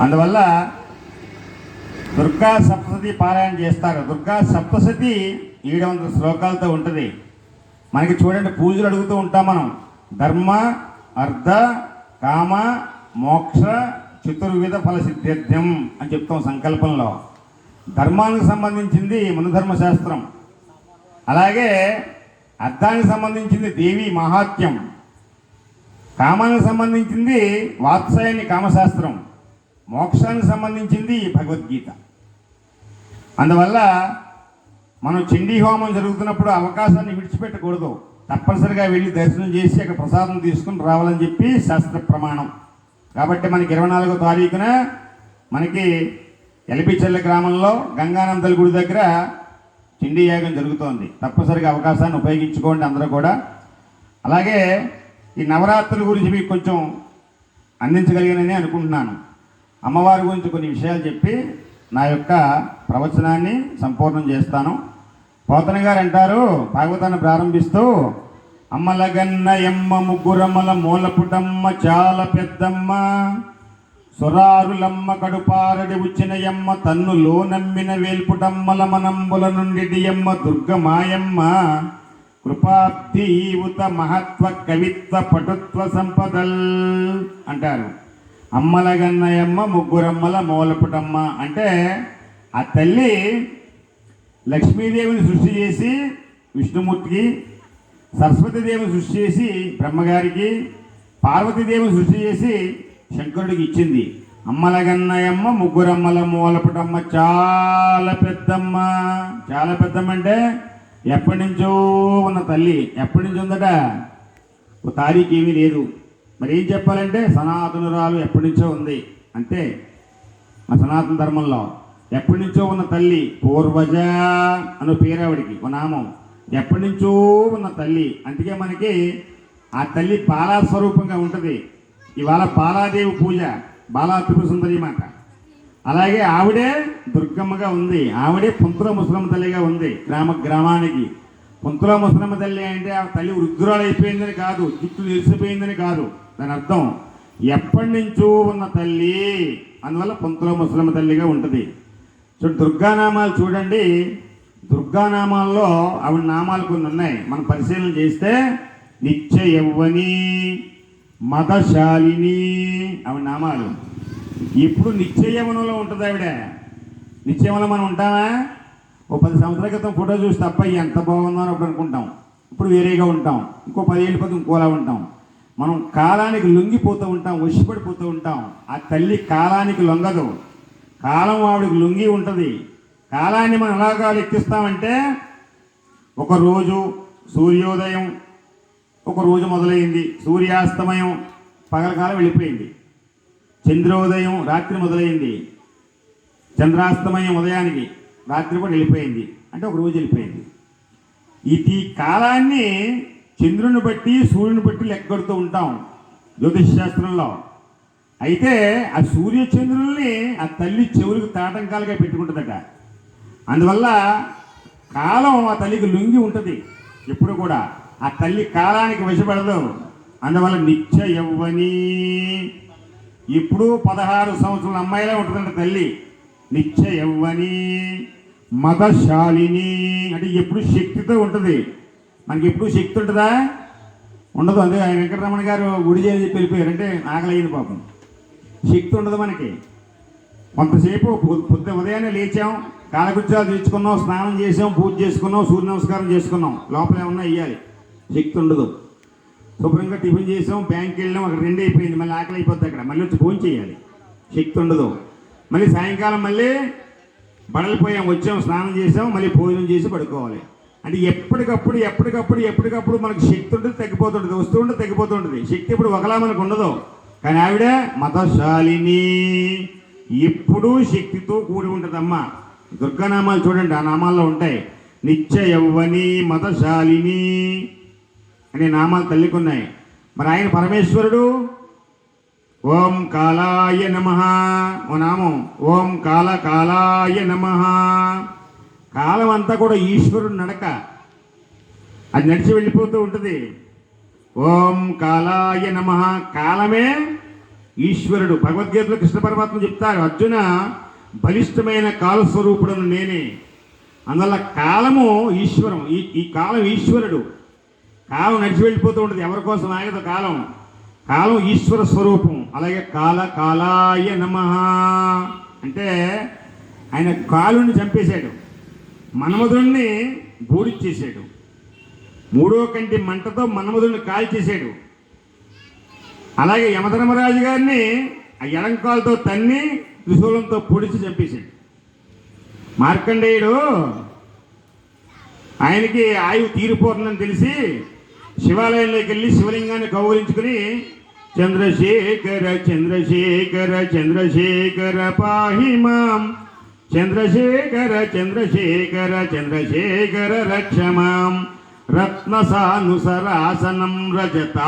అందువల్ల దుర్గా సప్తసతి పారాయణ చేస్తారు. దుర్గా సప్తసతి ఏడు వందల శ్లోకాలతో ఉంటుంది. మనకి చూడండి పూజలు అడుగుతూ ఉంటాం మనం. ధర్మ అర్ధ కామ మోక్ష చతుర్విధ ఫల సిద్ధ్యం అని చెప్తాం సంకల్పంలో. ధర్మానికి సంబంధించింది మనుధర్మశాస్త్రం. అలాగే అర్థానికి సంబంధించింది దేవి మహాత్యం కామానికి సంబంధించింది వాత్సాయని కామశాస్త్రం. మోక్షానికి సంబంధించింది భగవద్గీత. అందువల్ల మనం చండీ హోమం జరుగుతున్నప్పుడు అవకాశాన్ని విడిచిపెట్టకూడదు. తప్పనిసరిగా వెళ్ళి దర్శనం చేసి అక్కడ ప్రసాదం తీసుకుని రావాలని చెప్పి శాస్త్ర ప్రమాణం. కాబట్టి మనకి ఇరవై నాలుగో తారీఖున మనకి ఎల్పిచెల్ల గ్రామంలో గంగానందల గుడి దగ్గర చండీ యాగం జరుగుతోంది. తప్పనిసరిగా అవకాశాన్ని ఉపయోగించుకోండి అందరూ కూడా. అలాగే ఈ నవరాత్రుల గురించి మీకు కొంచెం అందించగలిగానని అనుకుంటున్నాను. అమ్మవారి గురించి కొన్ని విషయాలు చెప్పి నా యొక్క ప్రవచనాన్ని సంపూర్ణం చేస్తాను. పోతన గారు అంటారు భాగవతాన్ని ప్రారంభిస్తూ అమ్మలగన్న ఎమ్మ ముగ్గురమ్మల మూలపుటమ్మ చాలా పెద్దమ్మ సురారులమ్మ కడుపారడి ఉచ్చిన ఎమ్మ తన్నులో నమ్మిన వేల్పుటమ్మల మనంబుల నుండి డియమ్మ దుర్గమాయమ్మ కృపాబ్ది ఉత మహత్వ కవిత్వ పటుత్వ సంపదల్ అంటారు. అమ్మల గన్నయమ్మ ముగ్గురమ్మల మూలపుటమ్మ. అంటే ఆ తల్లి లక్ష్మీదేవిని సృష్టి చేసి విష్ణుమూర్తికి సరస్వతీదేవిని సృష్టి చేసి బ్రహ్మగారికి పార్వతీదేవిని సృష్టి చేసి శంకరుడికి ఇచ్చింది. అమ్మల గన్నయమ్మ ముగ్గురమ్మల మూలపుటమ్మ చాలా పెద్దమ్మ. చాలా పెద్దమ్మ అంటే ఎప్పటి నుంచో ఉన్న తల్లి. ఎప్పటి నుంచి ఉందట? ఓ తారీఖు ఏమీ లేదు. మరి ఏం చెప్పాలంటే సనాతనురాలు ఎప్పటి నుంచో ఉంది అంటే మా సనాతన ధర్మంలో. ఎప్పటి నుంచో ఉన్న తల్లి పూర్వజ అను పేరు ఆవిడికి ఒక నామం. ఎప్పటి నుంచో ఉన్న తల్లి. అందుకే మనకి ఆ తల్లి పాలా స్వరూపంగా ఉంటుంది. ఇవాళ బాలాదేవి పూజ బాలా త్రిపురసుందరి మాట. అలాగే ఆవిడే దుర్గమ్మగా ఉంది. ఆవిడే పుంతుల ముసలమ్మ తల్లిగా ఉంది గ్రామ గ్రామానికి. పుంతుల ముసలమ్మ తల్లి అంటే ఆ తల్లి వృద్ధురాలు అయిపోయిందని కాదు జుట్టు తెలిసిపోయిందని కాదు. దాని అర్థం ఎప్పటి నుంచో ఉన్న తల్లి అందువల్ల పొంతలో ముసలమ్మ తల్లిగా ఉంటుంది. చూడు దుర్గానామాలు చూడండి. దుర్గానామాల్లో ఆవిడ నామాలు కొన్ని ఉన్నాయి. మనం పరిశీలన చేస్తే నిత్య యవ్వని మదశాలిని ఆవిడ నామాలు. ఇప్పుడు నిశ్చయవనంలో ఉంటుంది ఆవిడ. నిశ్చయవనంలో మనం ఉంటామా? ఓ పది సంవత్సరాల క్రితం ఫోటో చూసి తప్ప ఎంత బాగుందో అని అప్పుడు అనుకుంటాం. ఇప్పుడు వేరేగా ఉంటాం. ఇంకో పదిహేళ్ళ పది ఇంకోలా ఉంటాం. మనం కాలానికి లొంగిపోతూ ఉంటాం వసిపడిపోతూ ఉంటాం. ఆ తల్లి కాలానికి లొంగదు. కాలం ఆవిడకి లొంగి ఉంటుంది. కాలాన్ని మనం ఎలాగా లెక్కిస్తామంటే ఒకరోజు సూర్యోదయం ఒక రోజు మొదలైంది. సూర్యాస్తమయం పగలకాలం వెళ్ళిపోయింది. చంద్రోదయం రాత్రి మొదలైంది. చంద్రాస్తమయం ఉదయానికి. రాత్రి కూడా వెళ్ళిపోయింది. అంటే ఒక రోజు వెళ్ళిపోయింది. ఇది కాలాన్ని చంద్రుని బట్టి సూర్యుని బట్టి లెక్కడుతూ ఉంటాం జ్యోతిష్ శాస్త్రంలో. అయితే ఆ సూర్య చంద్రుల్ని ఆ తల్లి చెవులకు తాటంకాలుగా పెట్టుకుంటుందట. అందువల్ల కాలం ఆ తల్లికి లొంగి ఉంటుంది ఎప్పుడు కూడా. ఆ తల్లి కాలానికి విషపడదు అందువల్ల నిత్య యవ్వని. ఇప్పుడు పదహారు సంవత్సరాల అమ్మాయిలే ఉంటుందంట తల్లి. నిత్య యవ్వని. మదశాలిని. అంటే ఎప్పుడు శక్తితో ఉంటుంది. మనకి ఎప్పుడు శక్తి ఉంటుందా? ఉండదు. అందుకే ఆయన వెంకటరమణ గారు గుడి చేయని చెప్పి వెళ్ళిపోయారు అంటే ఆకలయ్యింది పాపం. శక్తి ఉండదు మనకి. కొంతసేపు పొద్దు ఉదయాన్నే లేచాం. కాలకృత్యాలు తెచ్చుకున్నాం. స్నానం చేసాం. పూజ చేసుకున్నాం. సూర్య నమస్కారం చేసుకున్నాం. లోపల ఏమన్నా ఇవ్వాలి శక్తి ఉండదు. శుభ్రంగా టిఫిన్ చేసాం. బ్యాంక్కి వెళ్ళాం. అక్కడ రెండు అయిపోయింది. మళ్ళీ ఆకలి అయిపోద్ది అక్కడ. మళ్ళీ వచ్చి ఫోన్ చేయాలి. శక్తి ఉండదు. మళ్ళీ సాయంకాలం మళ్ళీ బడలిపోయాం వచ్చాం స్నానం చేసాం మళ్ళీ భోజనం చేసి పడుకోవాలి. అంటే ఎప్పటికప్పుడు ఎప్పటికప్పుడు ఎప్పటికప్పుడు మనకు శక్తి ఉంటుంది తగ్గిపోతుంటుంది వస్తూ ఉంటుంది తగ్గిపోతుంటుంది. శక్తి ఇప్పుడు ఒకలా మనకు ఉండదు. కానీ ఆవిడ మతశాలిని. ఎప్పుడూ శక్తితో కూడి ఉంటుందమ్మా. దుర్గానామాలు చూడండి ఆ నామాల్లో ఉంటాయి. నిత్య యవ్వని మతశాలిని అనే నామాలు తల్లికి ఉన్నాయి. మరి ఆయన పరమేశ్వరుడు ఓం కాలాయ నమ. ఓ నామం. ఓం కాల కాలాయ నమ. కాలం అంతా కూడా ఈశ్వరుడు నడక. అది నడిచి వెళ్ళిపోతూ ఉంటుంది. ఓం కాలాయ నమ. కాలమే ఈశ్వరుడు. భగవద్గీతలో కృష్ణ పరమాత్మ చెప్తారు అర్జున బలిష్టమైన కాలస్వరూపుడను నేనే. అందువల్ల కాలము ఈశ్వరం. ఈ ఈ కాలం ఈశ్వరుడు. కాలం నడిచి వెళ్ళిపోతూ ఉంటుంది. ఎవరి కోసం ఆగదు కాలం. కాలం ఈశ్వర స్వరూపం. అలాగే కాల కాలాయ నమ. అంటే ఆయన కాలుని చంపేశాడు. మన్మధుణ్ణి బూడిచ్చేసాడు మూడో కంటి మంటతో మన్మధుడిని కాల్చేశాడు. అలాగే యమధర్మరాజు గారిని ఆ ఎడంకాలతో తన్ని త్రిశూలంతో పొడిచి చంపేశాడు. మార్కండేయుడు ఆయనకి ఆయువు తీరిపోతుందని తెలిసి శివాలయంలోకి వెళ్ళి శివలింగాన్ని కౌగులించుకుని చంద్రశేఖర చంద్రశేఖర చంద్రశేఖర పాహి మాం చంద్రశేఖర చంద్రశేఖర చంద్రశేఖర రక్షమాం. రత్నసానుసరాసనం రజత.